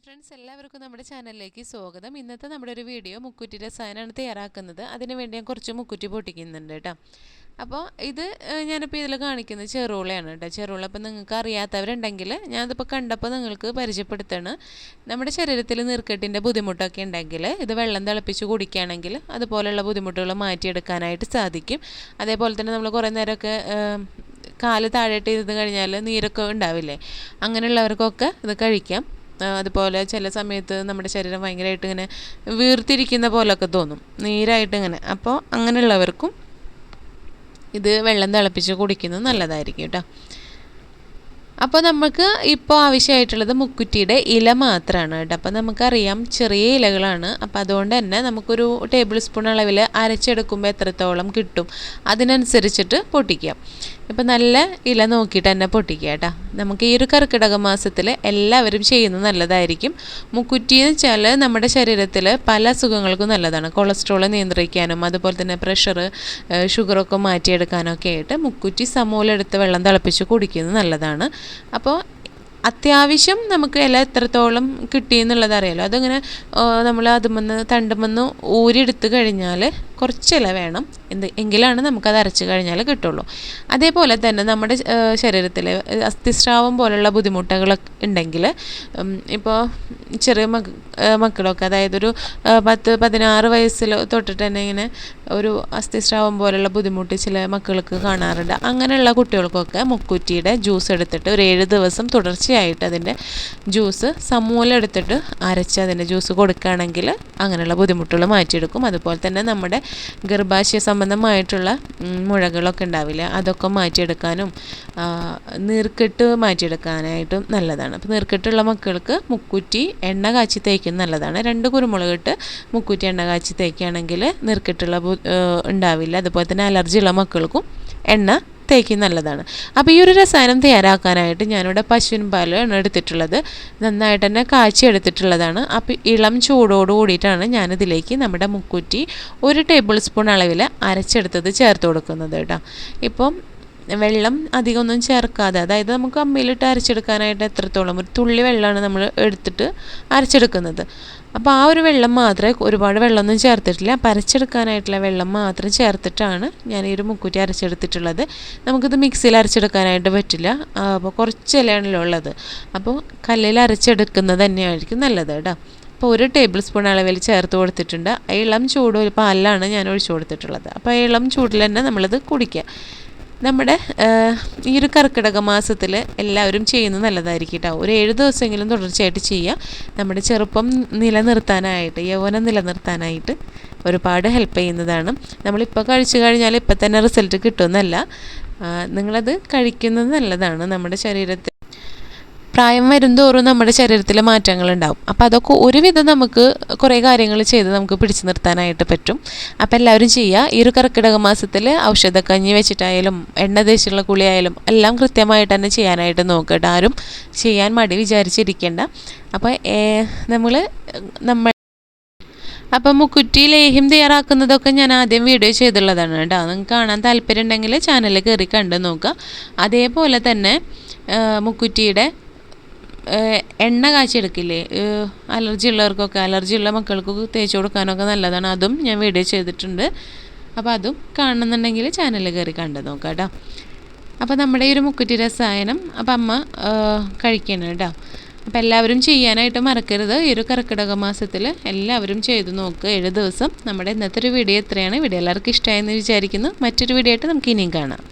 Hi friends എല്ലാവർക്കും നമ്മുടെ ചാനലിലേക്ക് സ്വാഗതം. ഇന്നത്തെ നമ്മുടെ ഒരു വീഡിയോ മുക്കുറ്റി രസായനമാണ് തയ്യാറാക്കുന്നത്. അതിന് വേണ്ടി ഞാൻ കുറച്ച് മുക്കുറ്റി പൊട്ടിക്കുന്നുണ്ട് കേട്ടോ. അപ്പോൾ ഇത് ഞാനിപ്പോൾ ഇതിൽ കാണിക്കുന്നത് ചെറുളയാണ് കേട്ടോ. ചെറുള അപ്പോൾ നിങ്ങൾക്ക് അറിയാത്തവരുണ്ടെങ്കിൽ ഞാനതിപ്പോൾ കണ്ടപ്പോൾ നിങ്ങൾക്ക് പരിചയപ്പെടുത്തണം. നമ്മുടെ ശരീരത്തിൽ നീർക്കെട്ടിന്റെ ബുദ്ധിമുട്ടൊക്കെ ഉണ്ടെങ്കിൽ ഇത് വെള്ളം തിളപ്പിച്ച് കുടിക്കുകയാണെങ്കിൽ അതുപോലെയുള്ള ബുദ്ധിമുട്ടുകൾ മാറ്റിയെടുക്കാനായിട്ട് സാധിക്കും. അതേപോലെ തന്നെ നമ്മൾ കുറേ നേരമൊക്കെ കാൽ താഴെയിട്ട് ഇരുന്ന് കഴിഞ്ഞാൽ നീരൊക്കെ ഉണ്ടാവില്ലേ? അങ്ങനെയുള്ളവർക്കൊക്കെ ഇത് കഴിക്കാം. അതുപോലെ ചില സമയത്ത് നമ്മുടെ ശരീരം ഭയങ്കരമായിട്ട് ഇങ്ങനെ വീർത്തിരിക്കുന്ന പോലൊക്കെ തോന്നും. നീരായിട്ട് ഇങ്ങനെ. അപ്പോൾ അങ്ങനെയുള്ളവർക്കും ഇത് വെള്ളം തിളപ്പിച്ച് കുടിക്കുന്നത് നല്ലതായിരിക്കും കേട്ടോ. അപ്പോൾ നമുക്ക് ഇപ്പോൾ ആവശ്യമായിട്ടുള്ളത് മുക്കുറ്റിയുടെ ഇല മാത്രമാണ് കേട്ടോ. അപ്പോൾ നമുക്കറിയാം ചെറിയ ഇലകളാണ്. അപ്പോൾ അതുകൊണ്ട് തന്നെ നമുക്കൊരു ടേബിൾ സ്പൂൺ അളവിൽ അരച്ചെടുക്കുമ്പോൾ എത്രത്തോളം കിട്ടും? അതിനനുസരിച്ചിട്ട് പൊട്ടിക്കാം. ഇപ്പം നല്ല ഇല നോക്കിയിട്ട് തന്നെ പൊട്ടിക്കുക കേട്ടോ. നമുക്ക് ഈ ഒരു കർക്കിടക മാസത്തിൽ എല്ലാവരും ചെയ്യുന്നത് നല്ലതായിരിക്കും. മുക്കുറ്റി എന്ന് വെച്ചാൽ നമ്മുടെ ശരീരത്തിൽ പല അസുഖങ്ങൾക്കും നല്ലതാണ്. കൊളസ്ട്രോൾ നിയന്ത്രിക്കാനും അതുപോലെ തന്നെ പ്രഷർ ഷുഗറൊക്കെ മാറ്റിയെടുക്കാനൊക്കെ ആയിട്ട് മുക്കുറ്റി സമൂലെടുത്ത് വെള്ളം തിളപ്പിച്ച് കുടിക്കുന്നത് നല്ലതാണ്. അപ്പോൾ അത്യാവശ്യം നമുക്ക് ഇല എത്രത്തോളം കിട്ടിയെന്നുള്ളത് അറിയാലോ. അതങ്ങനെ നമ്മൾ അതുമെന്ന് തണ്ടുമെന്ന് ഊരിയെടുത്ത് കഴിഞ്ഞാൽ കുറച്ച് ഇല വേണം. എന്ത് എങ്കിലാണ് നമുക്കത് അരച്ച് കഴിഞ്ഞാൽ കിട്ടുള്ളൂ. അതേപോലെ തന്നെ നമ്മുടെ ശരീരത്തിൽ അസ്ഥിസ്രാവം പോലുള്ള ബുദ്ധിമുട്ടുകളൊക്കെ ഉണ്ടെങ്കിൽ ഇപ്പോൾ ചെറിയ മക്ക മക്കളൊക്കെ അതായത് ഒരു പത്ത് പതിനാറ് വയസ്സിൽ തൊട്ടിട്ട് തന്നെ ഇങ്ങനെ ഒരു അസ്ഥിസ്രാവം പോലുള്ള ബുദ്ധിമുട്ട് ചില മക്കൾക്ക് കാണാറുണ്ട്. അങ്ങനെയുള്ള കുട്ടികൾക്കൊക്കെ മുക്കുറ്റിയുടെ ജ്യൂസ് എടുത്തിട്ട് ഒരു ഏഴ് ദിവസം തുടർച്ചയായിട്ട് അതിന്റെ ജ്യൂസ് സമൂലം എടുത്തിട്ട് അരച്ച് അതിന്റെ ജ്യൂസ് കൊടുക്കുകയാണെങ്കിൽ അങ്ങനെയുള്ള ബുദ്ധിമുട്ടുകൾ മാറ്റിയെടുക്കും. അതുപോലെ തന്നെ നമ്മുടെ ഗർഭാശയ സംബന്ധമായിട്ടുള്ള മുഴകളൊക്കെ ഉണ്ടാവില്ല. അതൊക്കെ മാറ്റിയെടുക്കാനും നീർക്കെട്ട് മാറ്റിയെടുക്കാനായിട്ടും നല്ലതാണ്. അപ്പോൾ നീർക്കെട്ടുള്ള മക്കൾക്ക് മുക്കുറ്റി എണ്ണ കാച്ചി തേക്കുന്നത് നല്ലതാണ്. രണ്ട് കുരുമുളക് ഇട്ട് മുക്കുറ്റി എണ്ണ കാച്ചി തേക്കുകയാണെങ്കിൽ നീർക്കെട്ടുള്ള ഉണ്ടാവില്ല. അതുപോലെ തന്നെ അലർജി ഉള്ള മക്കൾക്കും എണ്ണ തേക്കുന്നത് നല്ലതാണ്. അപ്പോൾ ഈ ഒരു രസായനം തയ്യാറാക്കാനായിട്ട് ഞാനിവിടെ പശുവിൻ പാലാണ് എടുത്തിട്ടുള്ളത്. നന്നായിട്ട് തന്നെ കാച്ചി എടുത്തിട്ടുള്ളതാണ്. അപ്പോൾ ഇളം ചൂടോട് കൂടിയിട്ടാണ് ഞാനിതിലേക്ക് നമ്മുടെ മുക്കുറ്റി ഒരു ടേബിൾ സ്പൂൺ അളവിൽ അരച്ചെടുത്തത് ചേർത്ത് കൊടുക്കുന്നത് കേട്ടോ. ഇപ്പം വെള്ളം അധികമൊന്നും ചേർക്കാതെ അതായത് നമുക്ക് അമ്മയിലിട്ട് അരച്ചെടുക്കാനായിട്ട് എത്രത്തോളം ഒരു തുള്ളി വെള്ളമാണ് നമ്മൾ എടുത്തിട്ട് അരച്ചെടുക്കുന്നത്. അപ്പോൾ ആ ഒരു വെള്ളം മാത്രമേ ഒരുപാട് വെള്ളമൊന്നും ചേർത്തിട്ടില്ല. അപ്പം അരച്ചെടുക്കാനായിട്ടുള്ള വെള്ളം മാത്രം ചേർത്തിട്ടാണ് ഞാൻ ഈ ഒരു മുക്കൂറ്റി അരച്ചെടുത്തിട്ടുള്ളത്. നമുക്കിത് മിക്സിയിൽ അരച്ചെടുക്കാനായിട്ട് പറ്റില്ല. അപ്പോൾ കുറച്ച് ഇലയാണല്ലോ ഉള്ളത്. അപ്പോൾ കല്ലിൽ അരച്ചെടുക്കുന്നത് തന്നെയായിരിക്കും നല്ലത് കേട്ടോ. അപ്പോൾ ഒരു ടേബിൾ സ്പൂൺ അളവിൽ ചേർത്ത് കൊടുത്തിട്ടുണ്ട്. ഇളം ചൂട് ഒരു പാലിലാണ് ഞാൻ ഒഴിച്ചു കൊടുത്തിട്ടുള്ളത്. അപ്പോൾ ഇളം ചൂടിൽ തന്നെ നമ്മളിത് കുടിക്കുക. നമ്മുടെ ഈ ഒരു കർക്കിടക മാസത്തിൽ എല്ലാവരും ചെയ്യുന്നത് നല്ലതായിരിക്കും കേട്ടോ ഒരു ഏഴ് ദിവസമെങ്കിലും തുടർച്ചയായിട്ട് ചെയ്യുക നമ്മുടെ ചെറുപ്പം നിലനിർത്താനായിട്ട് യൗവനം നിലനിർത്താനായിട്ട് ഒരുപാട് ഹെൽപ്പ് ചെയ്യുന്നതാണ്. നമ്മളിപ്പോൾ കഴിച്ചു കഴിഞ്ഞാൽ ഇപ്പം തന്നെ റിസൾട്ട് കിട്ടുമെന്നല്ല നിങ്ങളത് കഴിക്കുന്നത് നല്ലതാണ്. നമ്മുടെ ശരീരത്തിൽ പ്രായം വരുംതോറും നമ്മുടെ ശരീരത്തിൽ മാറ്റങ്ങൾ ഉണ്ടാവും അപ്പോൾ അതൊക്കെ ഒരുവിധം നമുക്ക് കുറേ കാര്യങ്ങൾ ചെയ്ത് നമുക്ക് പിടിച്ചു നിർത്താനായിട്ട് പറ്റും. അപ്പോൾ എല്ലാവരും ചെയ്യുക. ഈ ഒരു കർക്കിടക മാസത്തിൽ ഔഷധക്കഞ്ഞി വെച്ചിട്ടായാലും എണ്ണ തേച്ചുള്ള കുളിയായാലും എല്ലാം കൃത്യമായിട്ട് തന്നെ ചെയ്യാനായിട്ട് നോക്കുക ആരും ചെയ്യാൻ മടി വിചാരിച്ചിരിക്കേണ്ട. അപ്പോൾ നമ്മൾ നമ്മൾ അപ്പം മുക്കുറ്റി ലേഹ്യം തയ്യാറാക്കുന്നതൊക്കെ ഞാൻ ആദ്യം വീഡിയോ ചെയ്തുള്ളതാണ് കേട്ടോ. നിങ്ങൾക്ക് കാണാൻ താല്പര്യം ഉണ്ടെങ്കിൽ ചാനലിൽ കയറി കണ്ടു നോക്കുക. അതേപോലെ തന്നെ മുക്കുറ്റിയുടെ എണ്ണ കാച്ചിയെടുക്കില്ലേ? അലർജി ഉള്ളവർക്കൊക്കെ അലർജി ഉള്ള മക്കൾക്കൊക്കെ തേച്ച് കൊടുക്കാനൊക്കെ നല്ലതാണ്. അതും ഞാൻ വീഡിയോ ചെയ്തിട്ടുണ്ട്. അപ്പോൾ അതും കാണുന്നുണ്ടെങ്കിൽ ചാനലിൽ കയറി കണ്ടു നോക്കാം കേട്ടോ അപ്പോൾ നമ്മുടെ ഈ ഒരു മുക്കുറ്റി രസായനം അപ്പം അമ്മ കഴിക്കണം കേട്ടോ അപ്പോൾ എല്ലാവരും ചെയ്യാനായിട്ട് മറക്കരുത്. ഈ ഒരു കർക്കിടക മാസത്തിൽ എല്ലാവരും ചെയ്തു നോക്കുക ഏഴ് ദിവസം. നമ്മുടെ ഇന്നത്തെ ഒരു വീഡിയോ എത്രയാണ് വീഡിയോ എല്ലാവർക്കും ഇഷ്ടമായെന്ന് വിചാരിക്കുന്നു. മറ്റൊരു വീഡിയോ ആയിട്ട് നമുക്ക് ഇനിയും കാണാം.